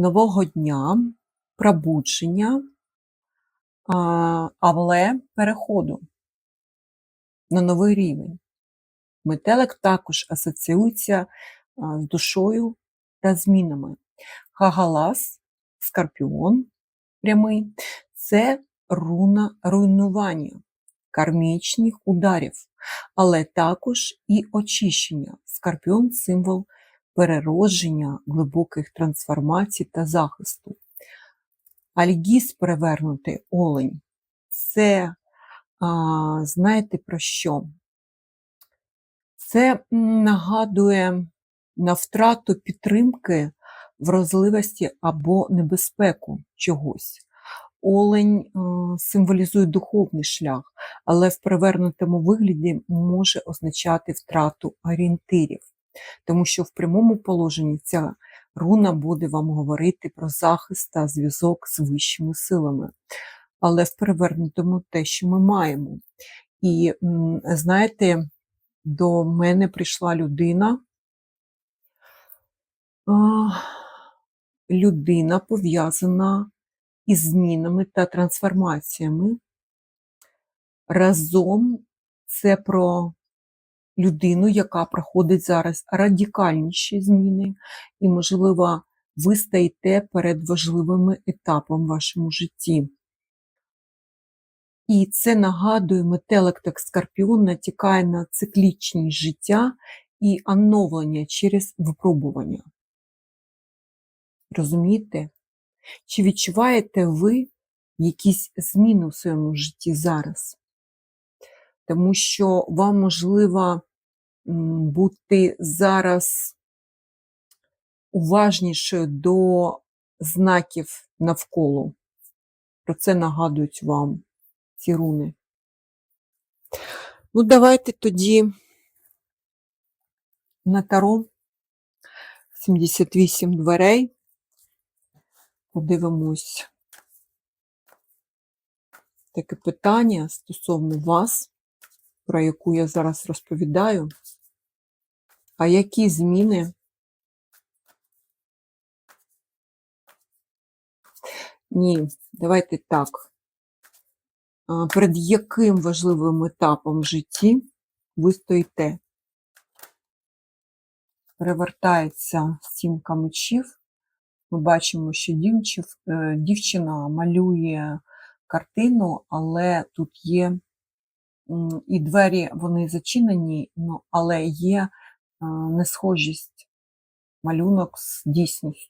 нового дня, пробудження, але переходу на новий рівень. Метелик також асоціюється з душою та змінами. Хагалас, скорпіон прямий це руна руйнування, кармічних ударів, але також і очищення. Скорпіон символ переродження, глибоких трансформацій та захисту. Альгіс перевернутий олень це а, знаєте про що? Це нагадує на втрату підтримки, вразливості або небезпеку чогось. Олень символізує духовний шлях, але в перевернутому вигляді може означати втрату орієнтирів, тому що в прямому положенні ця руна буде вам говорити про захист та зв'язок з вищими силами. Але в перевернутому те, що ми маємо. І знаєте, до мене прийшла людина. Людина пов'язана із змінами та трансформаціями. Разом це про людину, яка проходить зараз радикальніші зміни, і, можливо, ви стоїте перед важливими етапами в вашому житті. І це нагадує метелик та скорпіон натякає на циклічність життя і оновлення через випробування. Розумієте? Чи відчуваєте ви якісь зміни у своєму житті зараз? Тому що вам можливо бути зараз уважнішою до знаків навколо. Про це нагадують вам ці руни. Ну, давайте тоді на таро 78 дверей. Подивимось таке питання стосовно вас, про яку я зараз розповідаю. А які зміни Ні, давайте так. Перед яким важливим етапом в житті ви стоїте? Перевертається сімка мечів. Ми бачимо, що е, дівчина малює картину, але тут є і двері, вони зачинені, але є несхожість малюнок з дійсністю.